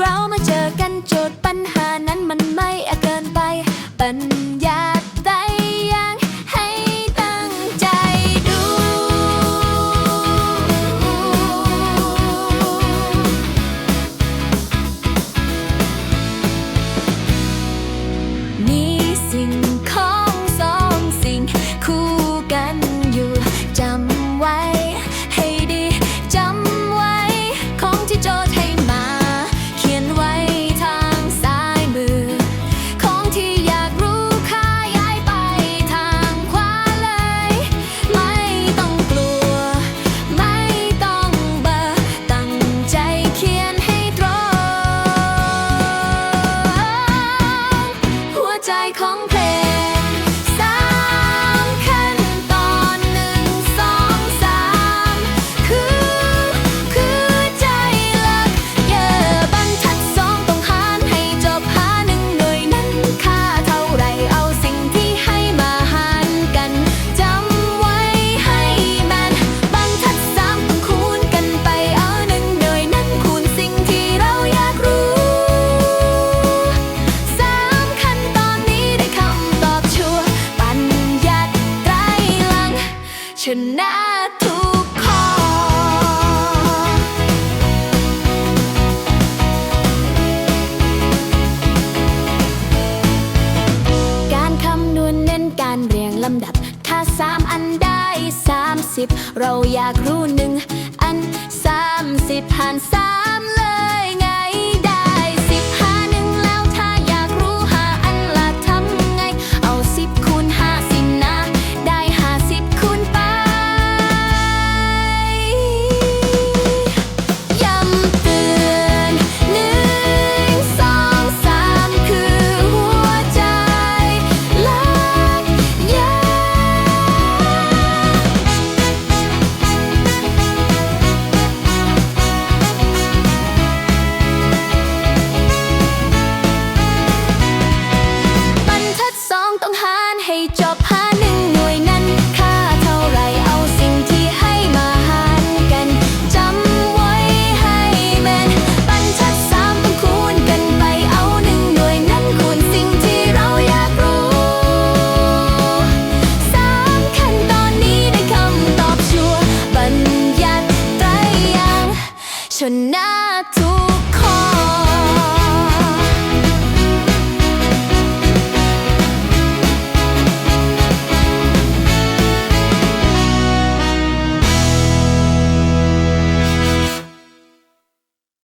เรามาเจอกันโจทย์ปัญหานั้นมันไม่อเกินไปปัญ ใจของ ชนะทุกข้อการคำนวณเน้นการเรียงลำดับ ถ้าสามอันได้สามสิบเราอยากรู้หนึ่งอันสามสิบผ่านสามเลย passionato.